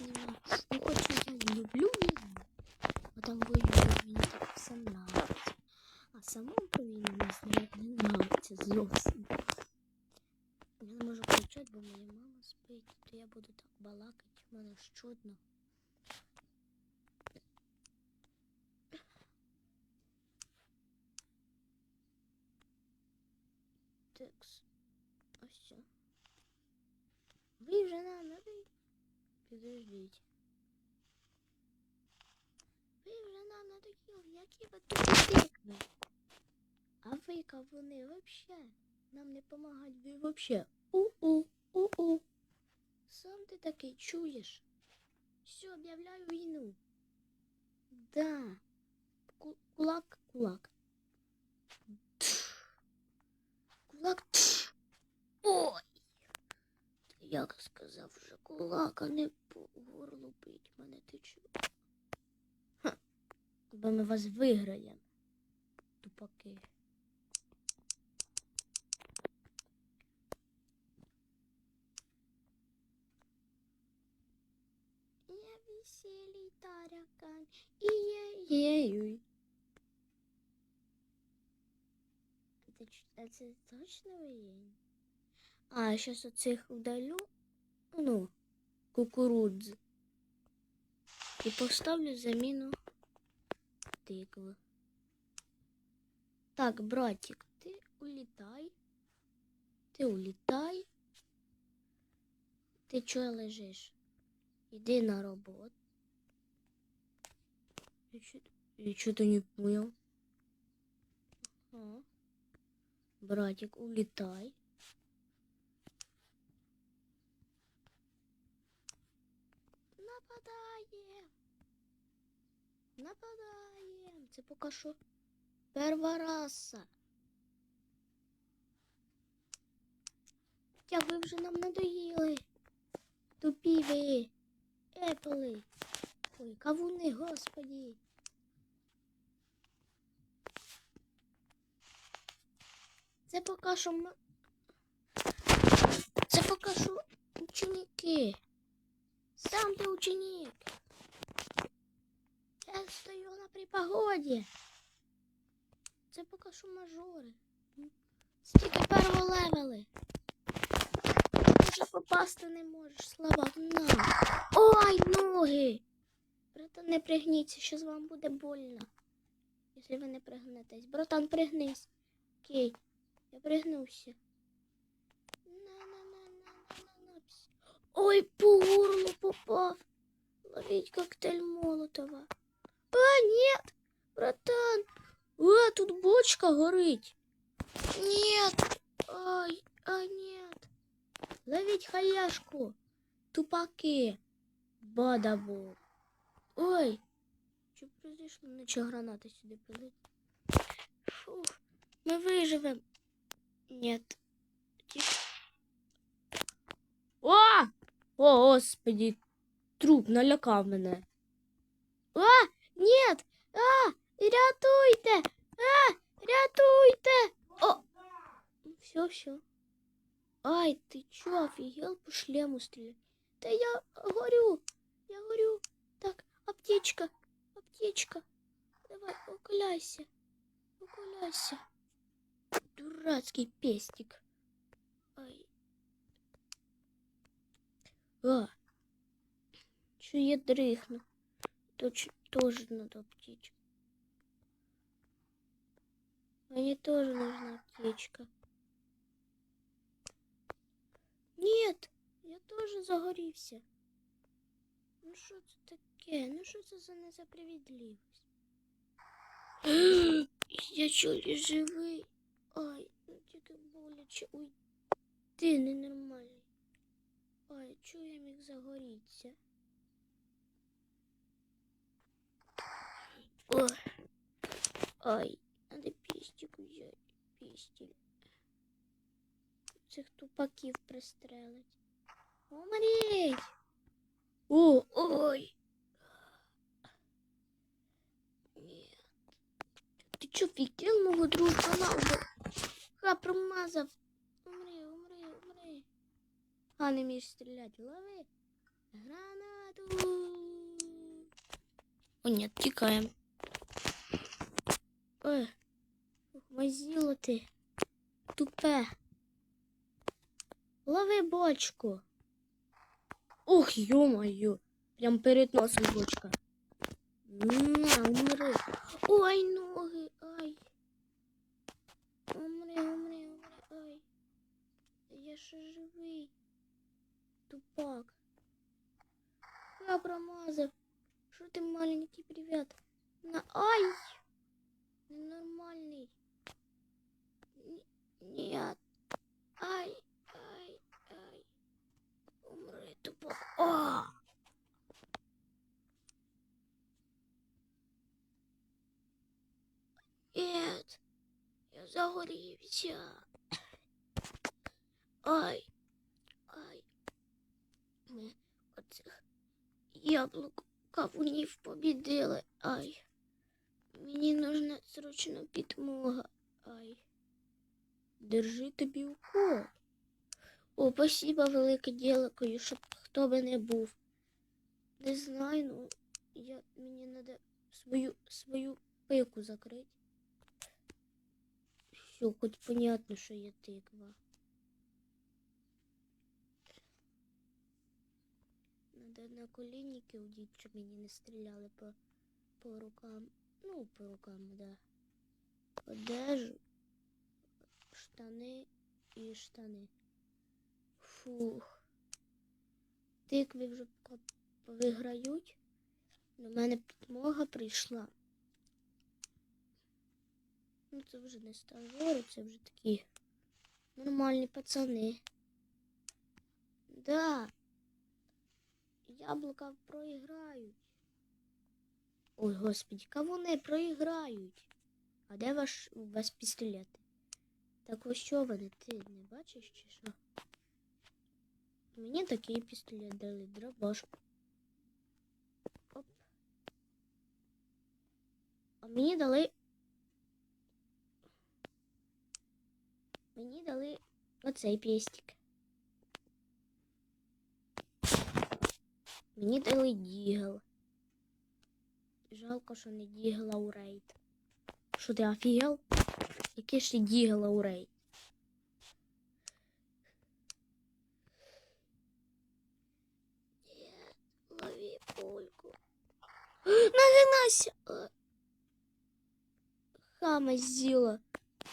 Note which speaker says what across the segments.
Speaker 1: ненавижу. Ну хочу я люблю війну. А там воюють мені так все нравиться. А самому про війну знімати не нравиться зовсім. Я не можу бо моя мама спить, то я буду так балакати, в мене ж. Текс. Ось. Ви вже нам надоїли. Підождіть. Ви вже нам надоїли, які ви тут. А ви кавуни вообще нам не помагають, ви вообще. У-у, у-у. Сам ти такий чуєш? Все, об'являю війну. Да. Ку- Кулак, кулак. Кулак. Ой. Як сказав вже кулак, а не по горлу бить мене ти чув. Ха. Бо ми вас виграємо. Тупаки. Я веселий таракан. Це, ч- а це точно воєнні? А, сейчас оцих вдалю, ну, кукурудз. І поставлю заміну тикви. Так, братик, ти улітай. Ти улітай. Ти чого лежиш? Іди на роботу. Я чё- Я что-то не понял. Ага. Братик, улетай. Нападаем. Нападаем. Це поки що перва раса. Хоча ви вже нам надоїли. Тупі ви. Епли. Ой, кавуни, господі. Це поки що м... Це поки що ученики. Сам ти ученик. Я стою на припогоді. Це поки що мажори. Стільки перволевели. Вже попасти не можеш, слабак. На. Ой, ноги! Братан, не пригніться, щось вам буде больно. Якщо ви не пригнетесь. Братан, пригнись. Окей. Я пригнувся. Ой, по горлу попав. Ловить коктейль Молотова. А, нет, братан. А, тут бочка горить. Нет. Ай, а нет. Ловить хаяшку. Тупаки. Бадабу. Ой. Що произошло? Наче граната сюди прилетіла. Фух. Ми виживемо. Нет. О! О, господи. Труп налякав мене. А! Нет! А! Рятуйте! А! Рятуйте! О! Все, все. Ай, ты чё, офигел по шлему стрелять? Да я горю! Я горю! Так, аптечка! Аптечка! Давай, уколяйся! Уколяйся! Дурацкий пестик! А! Чё я дрыхну? Точ, тоже надо аптечка. Мне тоже нужна аптечка. Нет, я тоже загорівся. Ну що це таке? Ну що це за несправедливість? я чолі живий. Ай, ну тільки боляче. Ой, ти Ай, чого я міг загорітися? Ой. Ай, надо пістик взяти. Пістіль. Цих тупаків пристрелить. Умріть! О, ой! Ні. Ти чо, фікел мого дружбана убив? Ха, промазав. А, не вмієш стріляти, лови. Гранату. О, ні, тікаємо. Ой, мазіло ти. Тупе. Лови бочку. Ух, ё-моё. Прям перед носом бочка. Умри. Ой, ноги, ай. Умри, умри, умри, ай. Я ще живий. Тупак. Я промазав. Що ти маленький, привіт? На ай! Ненормальний. Ні- Нет. Ай, ай, ай. Умри, тупак. А! Нет. Я загорівся. Ай. Ай. Ми оцих яблук кавунів побідили. Ай. Мені нужна срочно підмога. Ай. Держи тобі укол. О, спасибо велике дякую, щоб хто би не був. Не знаю, ну я, мені треба свою свою пику закрити. Все, хоч понятно, що я тиква. Надо на колінники удіть, щоб мені не стріляли по, по рукам. Ну, по рукам, да. Одежу, штани і штани. Фух. Тикви вже виграють. До мене підмога прийшла. Ну, це вже не стажери, це вже такі нормальні пацани. Да. Яблука проіграють. Ой, господи, кого не проіграють? А де ваш у вас пістолети? Так ось що вони? Ти не бачиш чи що? Мені такий пістолет дали, дробаш. Оп. А мені дали. Мені дали оцей пестик. Мені дали дігл. Жалко, що не дігла у рейд. Що ти офігел? Який ти дігла у рейд? Лови пульку. Нагинайся! Хама з'їла.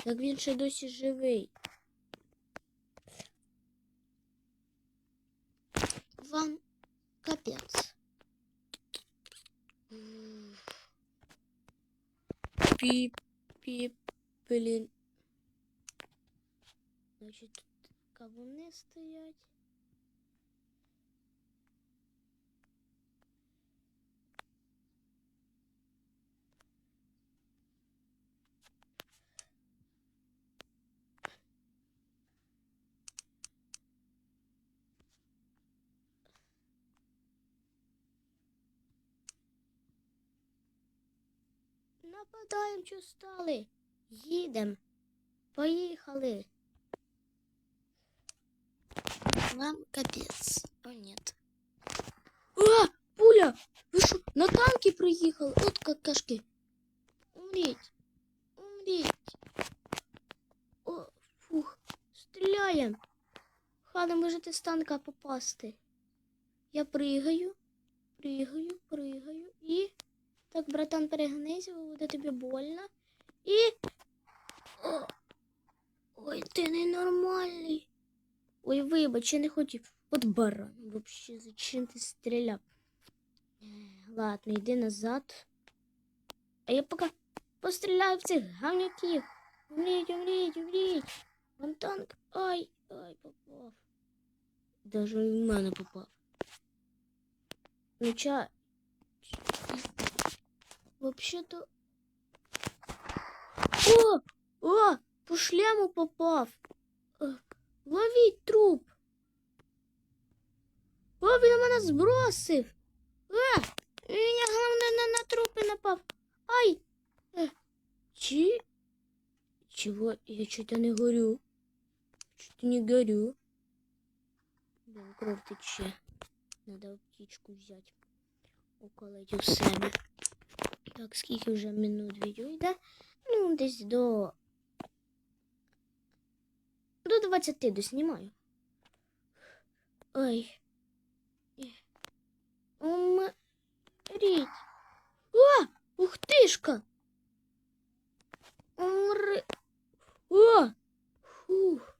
Speaker 1: Так він ще досі живий. Вам капець. Піп, піп, блін. Значить, тут кавуни стоять. Нападаємо, що стали. Їдем. Поїхали. Вам капець. О, нет. А, пуля! Ви що, на танки приїхали? От какашки. Умріть. Умріть. О, фух. Стріляємо. Хана, можете з танка попасти. Я пригаю, пригаю, пригаю і. Так, братан, перегнись, буде тобі больно. І. О! Ой, ти ненормальний. Ой, вибач, я не хотів. От баран. Вообще, зачем ти стріляв? Ладно, йди назад. А я поки постріляю в цих гавнюків. Умріть, умріть, умріть. Вон танк. Ай, ай, попав. Даже в мене попав. Ну, ча... Вообще-то... О! О! По шлему попав. Е, Ловіть труп. О, він мене збросив. Е! Він головне на, на трупи напав. Ай! Е, чи... Чего? Я что-то не горю. Что-то не горю. Блин, кровь тече. Надо аптечку взяти. Уколоть у себе. Так, скільки вже минут відео йде? Ну, десь до. До 20 доснімаю. Ой. Умріть. О! Ух тишка! Умри. О! Фух.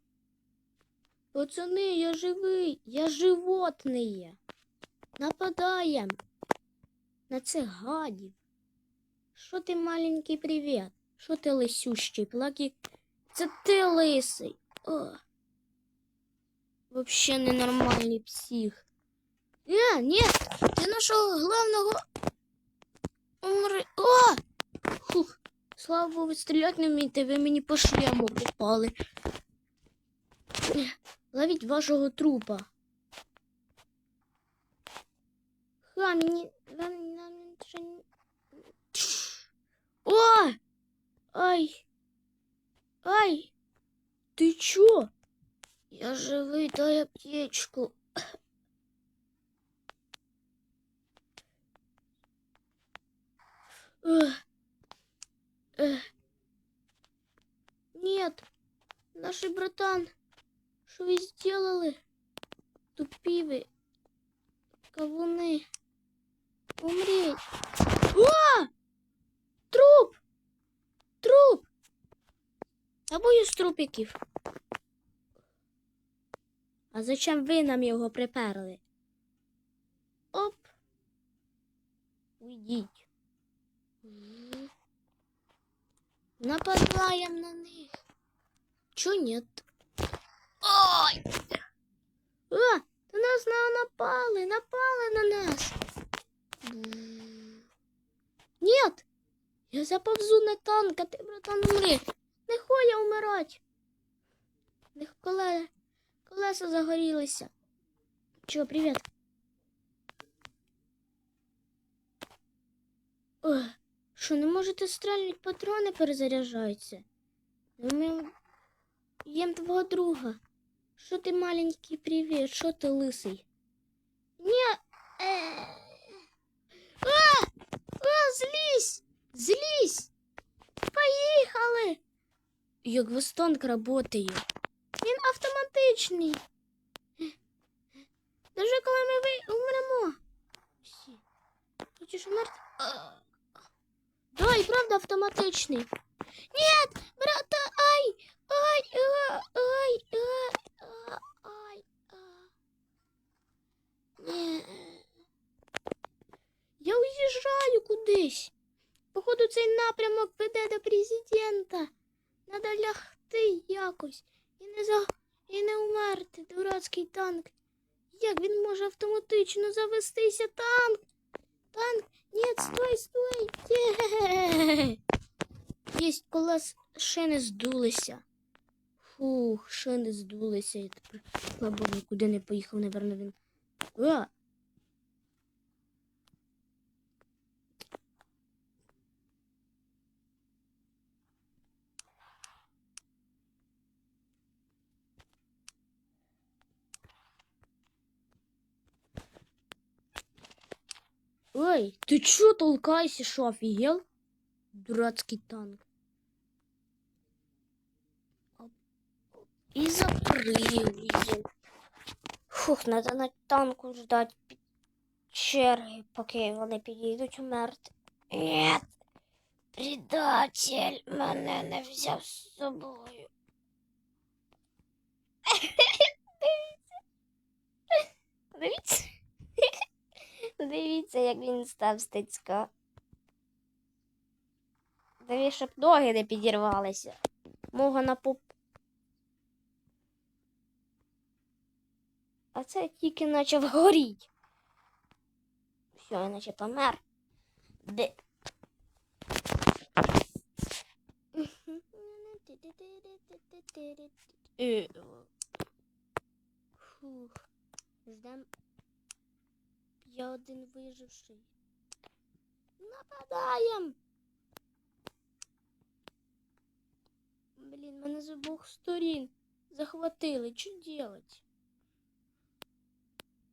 Speaker 1: Пацани, я живий, я животне. Нападаєм на цих гадів. Що ти маленький привіт? Що ти лисющий, плакі? Це ти лисий. О. Вообще ненормальний псих. Е, ні, ти нашого главного умри. О! Фух. Слава Богу, стріляти не вмієте, ви мені по шлему попали. Ловіть вашого трупа. Ха, мені... вам- О! Ай! Ай! Ты чё? Я живый, дай аптечку. Нет, наш братан, что вы сделали? Тупи вы, кавуны. Умреть. О! Труп! Труп! Я боюсь трупиків. А зачем ви нам його приперли? Оп. Уйдіть. М. Нападаємо на них. Чо нет? Ой! А, на нас на- напали, напали на нас. Нет! Я заповзу на танк, а ти, братан, умри. Не хоя умирать. Них коле... колеса загорілися. Чо, привіт. Ой, що, не можете стрельнуть, патрони перезаряджаються? Ну, Ми їм твого друга. Що ти маленький привіт, що ти лисий? Ні. Е. А! А, злізь! Злізь! Поїхали! Як Вестонк працює. Він автоматичний. Даже коли ми ви... умремо. Всі. Хочеш умерти? А. Да, і правда автоматичний. Нет, брата, ай, ай, а, ай, а, а, ай, а. Ні. Я уїжджаю кудись. Походу, цей напрямок веде до президента. Надо лягти якось і не за і не умерти, дурацький танк. Як він може автоматично завестися танк? Танк, ні, стой, стой. Єсть колес шини здулися. Фух, шини здулися. Я тепер слабо нікуди не поїхав, напевно, він. Эй, ты чё толкайся, шо, офигел? Дурацкий танк. Оп. И закрыл її. Фух, надо на танку ждать під черги, поки вони підійдуть умерти. Нет, предатель мене не взяв з собою. Дивіться. Дивіться, як він став стецька. Диві, щоб ноги не підірвалися. Мога на поп. А це тільки почав горіть. Все, я наче помер. Де? Е, Фух. Ждем. Я один виживший. Нападаєм. Блін, мене з обох сторін захватили. Що делать?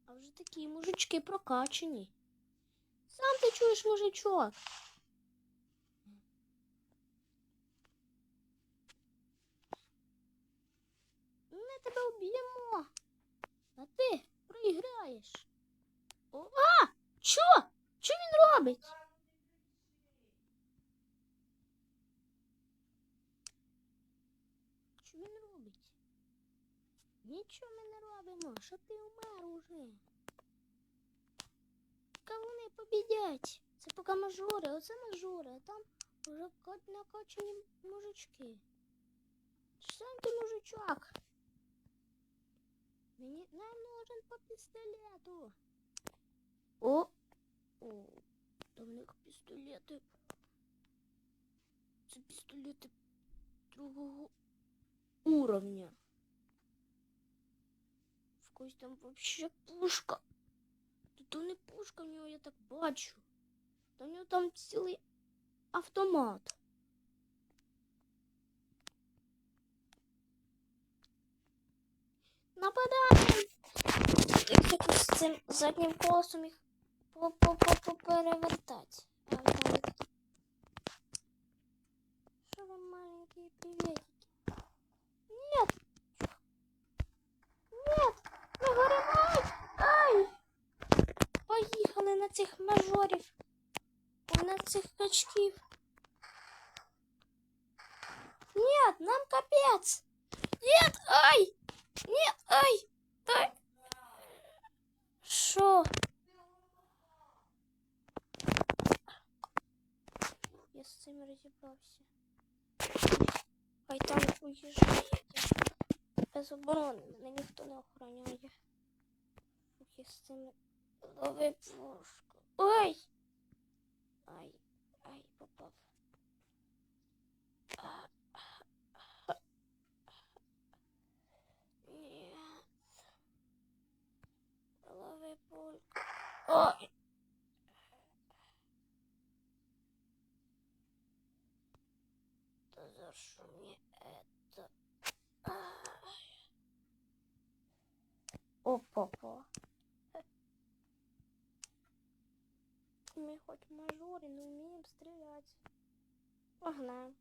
Speaker 1: А вже такі мужички прокачені. Сам ти чуєш, мужичок. Ми тебе вб'ємо. А ти проіграєш. А! Що? Що він робить? Що він робить? Нічого ми не робимо, що ти умер уже. Кавуни побідять. Це поки мажори, оце мажори, а там вже ка- накачані мужички. Сам ти мужичок. Мені нам нужен по пістолету. О! О! Там в них пістолети. Це пістолети другого уровня. В когось там вообще пушка. Та то не пушка в нього, я так бачу. Та в нього там цілий автомат. Нападаємо! Якщо з цим заднім колесом їх поперевертати. А вони такі. Що ви маленькі приветики? Нет! Нет! Не горевай! Ай! Поїхали на цих мажорів. На цих качків. Нет, нам капец! Нет, ай! Нет, ай! Ай! Шо? З цим розібрався. Хай там уїжджаєте. Без оборони мене ніхто не охороняє. Я з цим лови пушку. Ой! Ай, ай, попав. Нет. Лови пульку. Ой! Да за что мне это? Ай. Опа-па. Мы хоть мажоры, но умеем стрелять. Погнали.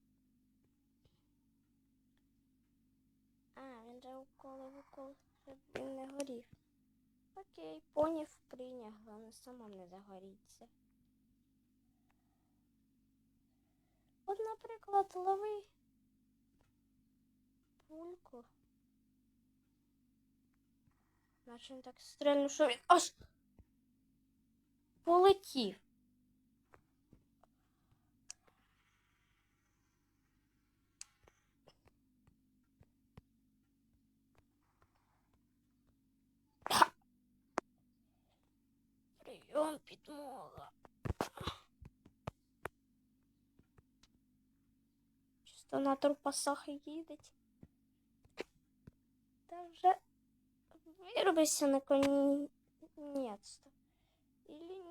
Speaker 1: А, він же уколив укол, щоб він не горів. Окей, поняв, прийняв, головне самому не загоріться. От, наприклад, лови пульку. Наче він так стрельнув, що він аж полетів. Прийом підмога. Чисто на турпасах їдеть. Та вже вирубися наконец-то. Или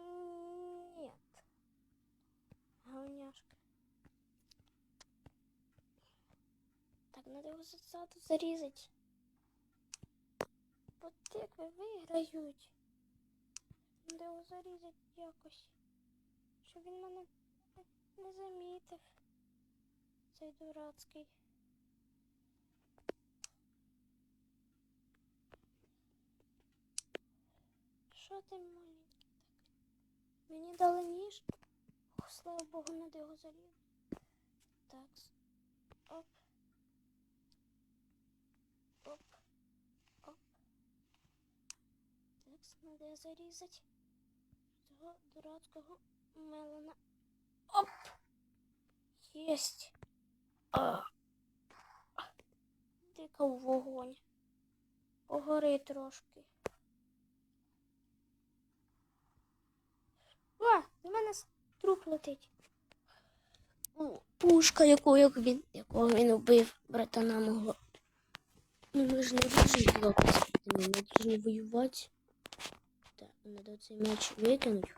Speaker 1: нет? Говняшка. Так, надо його ззаду зарізати. Бо тикви виграють. Треба його зарізати якось. Щоб він мене не замітив. Цей дурацький. Що ти маленький так? Мені дали ніж. Слава Богу, надо його зарізати. Так. Оп. Оп. Так, надо зарізати цього дурацького мелона. Оп! Єсть. Дика в вогонь. Погори трошки. А, в мене труп летить. О, пушка, яку, як він, якого він убив, братана мого. Ну ми ж не можемо хлопці, ми не повинні воювати. Треба цей меч викинути.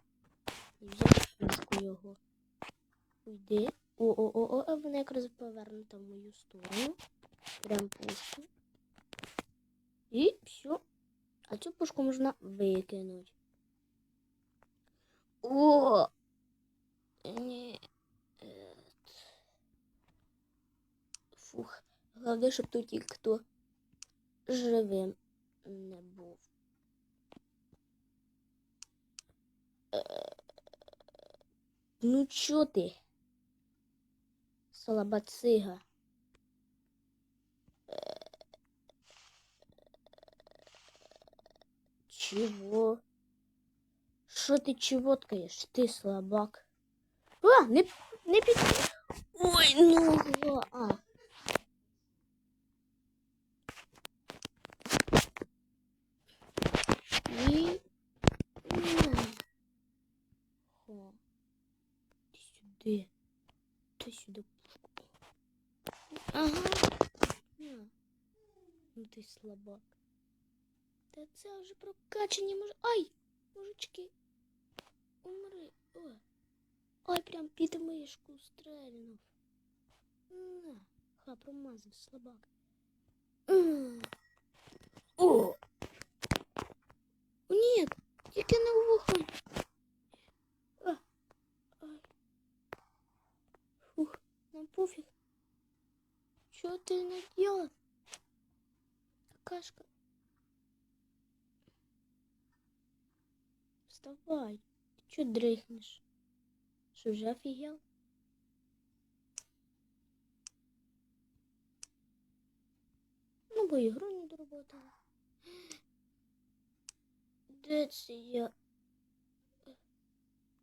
Speaker 1: І взяти пушку його. Уйди. О-о-о, а вона якраз повернута в мою сторону. Прям пушку. І все. А цю пушку можна викинути. О! Ні. Е, Фух. Головне, щоб тут ніхто живим не був. Е, Ну чо ти? Слабоцига. Чего? Що ти чевоткаєш? Ти слабак. А, не, не під... Ой, ну, а. І... На. Хо. Сюди. Ти сюди пушку. Ага. На. Ну ти слабак. Та це вже прокачані муж... Ай! Мужички. Умри. О. Ой, прям під мишку стрельнув. На. Ха, промазав слабак. О! Ні, тільки не вухом. А. Ай. Пофіг. Що ти наділа? Какашка. Вставай. Ти чо дрихнеш? Що вже офігел? Ну, бо ігру не доработала. Де це я?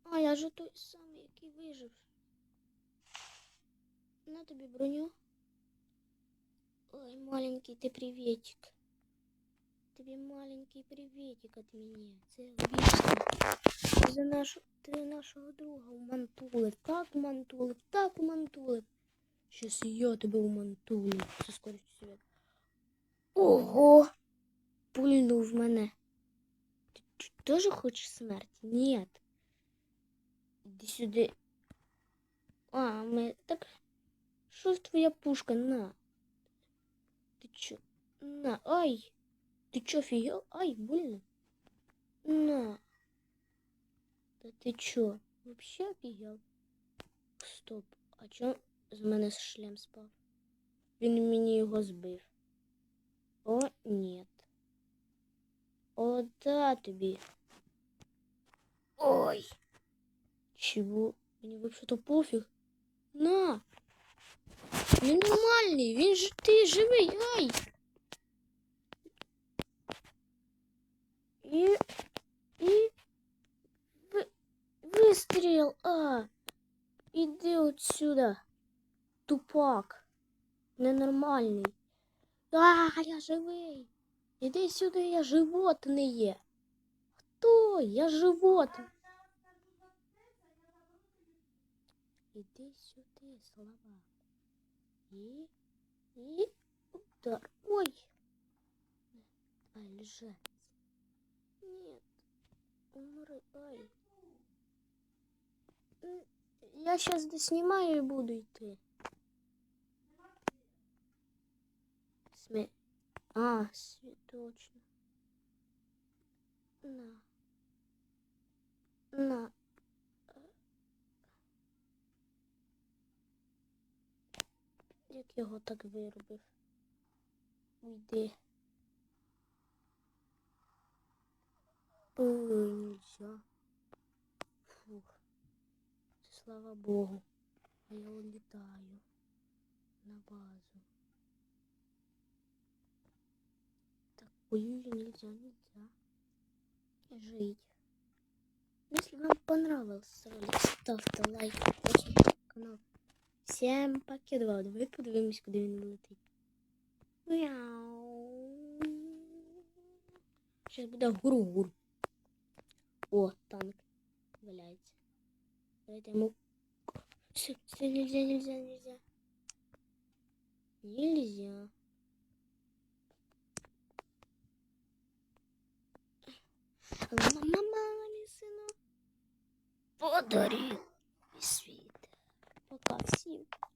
Speaker 1: А, я же той самий, який вижив. На тобі броню. Ой, маленький ти приветик. Тобі маленький приветик от мене. Це. Ти за нашу, ти нашого друга умантулив. Так умантулив, так умантулив. Щас і я тебе умантулю. Це скорість світ. Ого! Пульнув мене. Ти, ч- теж хочеш смерті? Ні. Іди сюди. А, ми так. Що ж твоя пушка? На. Ти чо? На, ай! Ти чо фігел? Ай, больно. На. Та ти чо? Вообще офігел? Стоп. А чо з мене шлем спав? Він мені його збив. О, нет. О, да тобі. Ой. Чего? Мені вообще-то пофіг. На. Він нормальний, він ж ти живий, ай. І... І... Ви... Вистріл, а. Іди отсюда. Тупак. Ненормальний. А, я живий. Іди сюди, я животне. Хто? Я животне. Іди сюди, слова. І... І... Удар. Ой. Ай, лежать. Нет. Умри, ай. Я сейчас доснимаю и буду идти. Сме... А, свет, точно. На. На. Як його так виробив? Уйди. Ой, нельзя. Фух. Це слава Богу. А я улетаю на базу. Так, ой, нельзя, нельзя. Жить. Если вам понравился ролик, ставьте лайк, подписывайтесь на канал. Всем покидывал. Давай подивимось, куди він летить. Сейчас буде гур-гур. О, танк валяется. Давайте ему... Все, все, нельзя, нельзя, нельзя. Нельзя. Мама, мама, сына. Подарил свет. 搞笑。